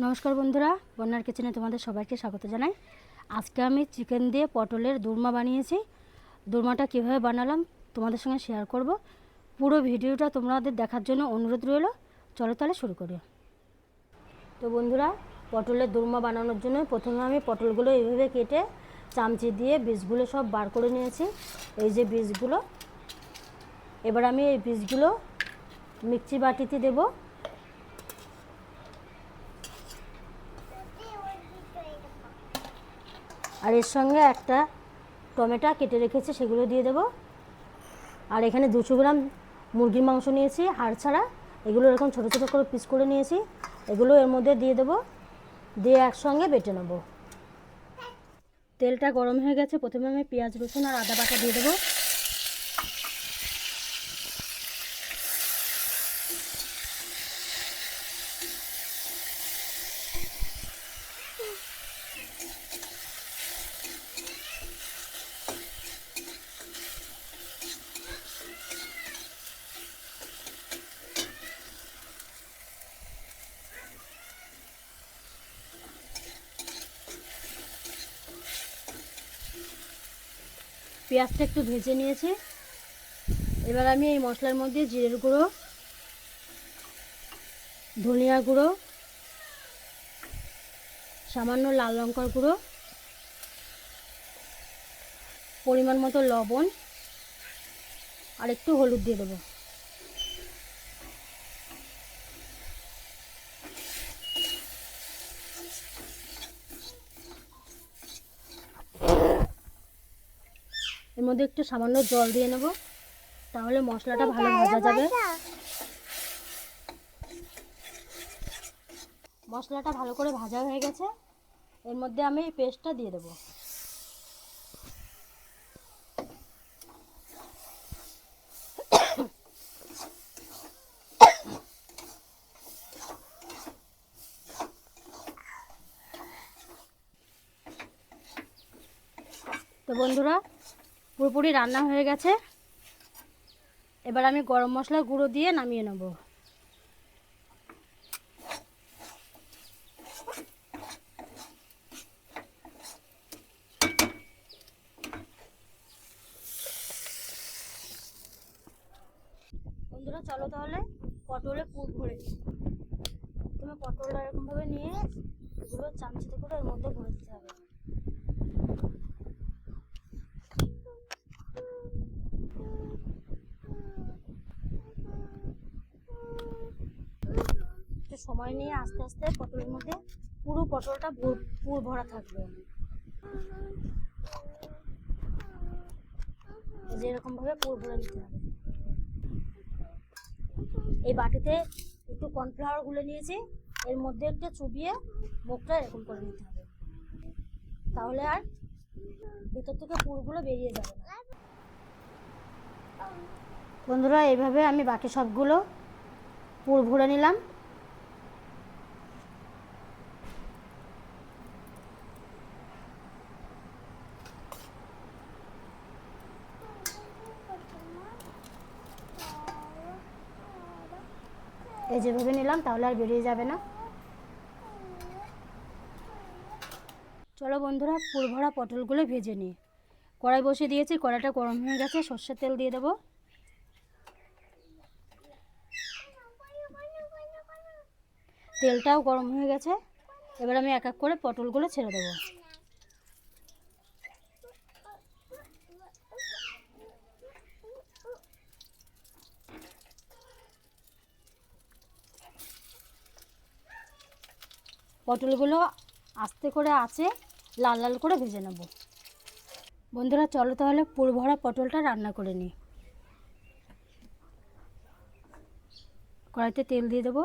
নমস্কার বন্ধুরা, বন্যার কিচেনে তোমাদের সবাইকে স্বাগত জানাই। আজকে আমি চিকেন দিয়ে পটলের দুর্মা বানিয়েছি। দুর্মাটা কীভাবে বানালাম তোমাদের সঙ্গে শেয়ার করব। পুরো ভিডিওটা তোমাদের দেখার জন্য অনুরোধ রইল। চলো তাহলে শুরু করি। তো বন্ধুরা, পটলের দুর্মা বানানোর জন্য প্রথমে আমি পটলগুলো এইভাবে কেটে চামচি দিয়ে বীজগুলো সব বার করে নিয়েছি। এই যে বীজগুলো, এবার আমি এই বীজগুলো মিক্সি বাটিতে দেবো। আর এর সঙ্গে একটা টমেটো কেটে রেখেছি, সেগুলো দিয়ে দেবো। আর এখানে দুশো গ্রাম মুরগির মাংস নিয়েছি হাড় ছাড়া এগুলো এরকম ছোটো ছোটো করে পিস করে নিয়েছি, এগুলো এর মধ্যে দিয়ে দেবো, দিয়ে একসঙ্গে বেটে নেব। তেলটা গরম হয়ে গেছে, প্রথমে আমি পেঁয়াজ রসুন আর আদা বাটা দিয়ে দেবো। পেঁয়াজটা একটু ভেজে নিয়েছি। এবার আমি এই মশলার মধ্যে জিরের গুঁড়ো, ধনিয়া গুঁড়ো, সামান্য লাল লঙ্কার গুঁড়ো, পরিমাণ মতো লবণ, আর একটু হলুদ দিয়ে দেবো। এর মধ্যে একটু সামান্য জল দিয়ে নেব। তাহলে মশলাটা ভালো ভাজা যাবে। মশলাটা ভালো করে ভাজা হয়ে গেছে। এর মধ্যে আমি পেস্টটা দিয়ে দেবো। তো বন্ধুরা পুরোপুরি রান্না হয়ে গেছে। এবার আমি গরম মশলা গুঁড়ো দিয়ে নামিয়ে নেব। বন্ধুরা, চলো তাহলে পটলে পুর ভরে তুমি পটলটা এরকমভাবে নিয়ে এগুলো চামচিতে করে এর মধ্যে ভরে দিতে হবে একটু সময় নিয়ে আস্তে আস্তে পটলের মধ্যে পুরো পটলটা পুর ভরা থাকবে। এই যে এরকম ভাবে পুর ভরে নিতে হবে। এই বাটিতে একটু কর্নফ্লাওয়ার গুলে নিয়েছি, এর মধ্যে একটু চুবিয়ে মুখটা এরকম করে নিতে হবে। তাহলে আর ভিতর থেকে পুরগুলো বেরিয়ে যাবে বন্ধুরা, এইভাবে আমি বাকি সবগুলো পুর ভরে নিলাম। এই যেভাবে নিলাম, তাহলে আর বেরিয়ে যাবে না। চলো বন্ধুরা পুর ভরা পটলগুলো ভেজে নিই। কড়াই বসিয়ে দিয়েছি, কড়াইটা গরম হয়ে গেছে, সর্ষের তেল দিয়ে দেবো। তেলটাও গরম হয়ে গেছে। এবার আমি এক এক করে পটলগুলো ছেড়ে দেবো। পটলগুলো আস্তে করে আছে লাল লাল করে ভেজে নেব। বন্ধুরা, চলো তাহলে পুর ভরা পটলটা রান্না করে নিই। কড়াইতে তেল দিয়ে দেবো।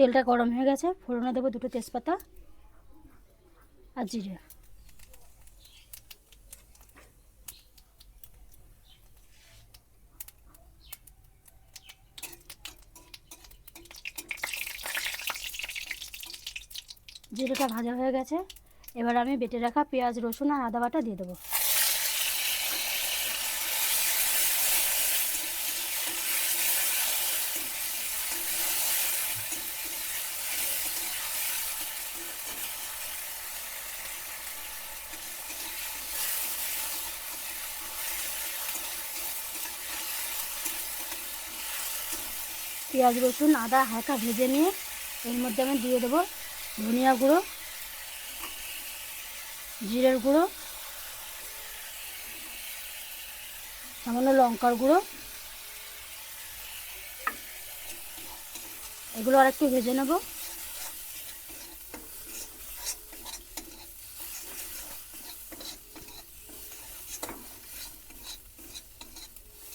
তেলটা গরম হয়ে গেছে, ফোড়নে দেবো দুটো তেজপাতা আর জিরে। জিরেটা ভাজা হয়ে গেছে, এবার আমি বেটে রাখা পেঁয়াজ, রসুন আর আদা বাটা দিয়ে দেবো। পেঁয়াজ রসুন, আদা, হালকা ভেজে নিয়ে এর মধ্যে আমি দিয়ে দেবো ধনিয়া গুঁড়ো, জিরের গুঁড়ো, সামান্য লঙ্কার গুঁড়ো। এগুলো আর একটু ভেজে নেব।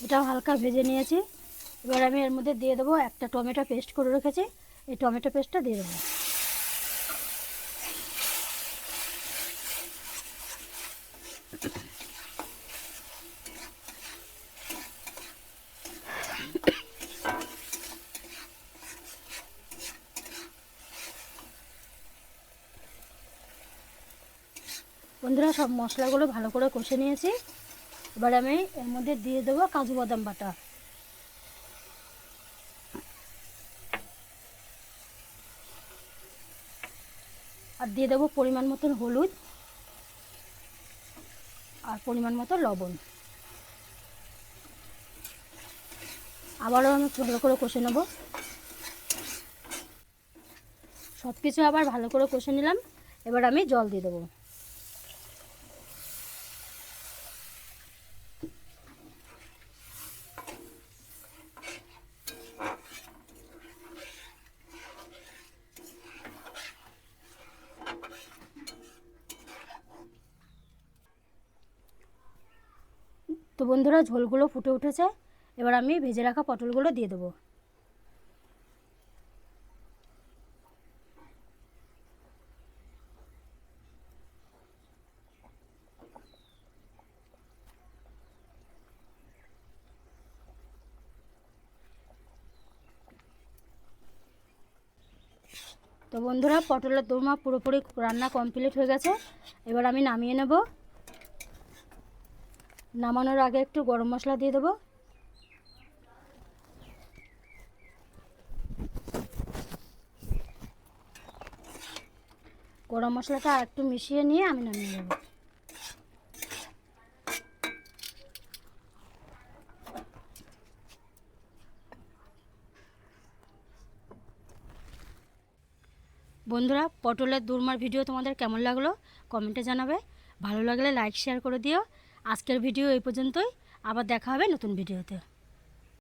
এটাও হালকা ভেজে নিয়েছি। এবার আমি এর মধ্যে দিয়ে দেবো একটা টমেটো পেস্ট করে রেখেছি। এই টমেটো পেস্টটা দিয়ে দেবো। বন্ধুরা, সব মশলাগুলো ভালো করে কষে নিয়েছি। এবার আমি এর মধ্যে দিয়ে দেবো কাজু বাদাম বাটা। আর দিয়ে দেবো পরিমাণ মতন হলুদ আর পরিমাণ মতো লবণ। আবারও আমি ভালো করে কষে নেব। সব কিছু আবার ভালো করে কষে নিলাম। এবার আমি জল দিয়ে দেবো। বন্ধুরা, ঝোলগুলো ফুটে উঠেছে। এবার আমি ভেজে রাখা পটলগুলো দিয়ে দেবো। তো বন্ধুরা, পটলের দোরমা পুরোপুরি রান্না কমপ্লিট হয়ে গেছে। এবার আমি নামিয়ে নেব। নামানোর আগে একটু গরম মশলা দিয়ে দেবো। গরম মশলাটা একটু মিশিয়ে নিয়ে আমি নামিয়ে নেব। বন্ধুরা, পটলের দুর্মার ভিডিও তোমাদের কেমন লাগল? কমেন্টে জানাবে। ভালো লাগলে লাইক শেয়ার করে দিও। আজকের ভিডিও এই পর্যন্তই। আবার দেখা হবে নতুন ভিডিওতে।